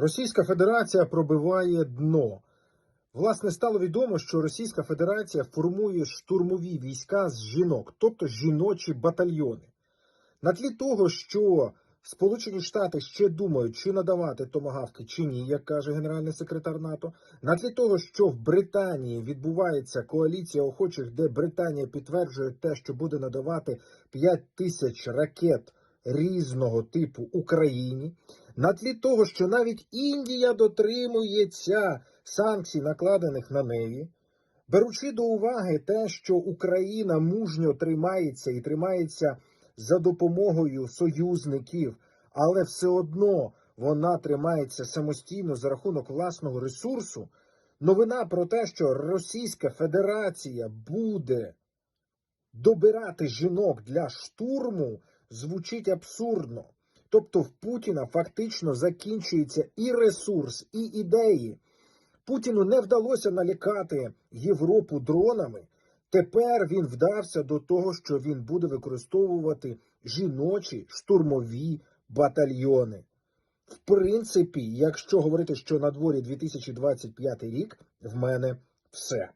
Російська Федерація пробиває дно. Власне, стало відомо, що Російська Федерація формує штурмові війська з жінок, тобто жіночі батальйони. На тлі того, що Сполучені Штати ще думають, чи надавати томагавки чи ні, як каже генеральний секретар НАТО. На тлі того, що в Британії відбувається коаліція охочих, де Британія підтверджує те, що буде надавати 5 тисяч ракет різного типу Україні. На тлі того, що навіть Індія дотримується санкцій, накладених на неї, беручи до уваги те, що Україна мужньо тримається і тримається за допомогою союзників, але все одно вона тримається самостійно за рахунок власного ресурсу. Новина про те, що Російська Федерація буде добирати жінок для штурму, звучить абсурдно. Тобто в Путіна фактично закінчується і ресурс, і ідеї. Путіну не вдалося налякати Європу дронами. Тепер він вдався до того, що він буде використовувати жіночі штурмові батальйони. В принципі, якщо говорити, що на дворі 2025 рік, в мене все.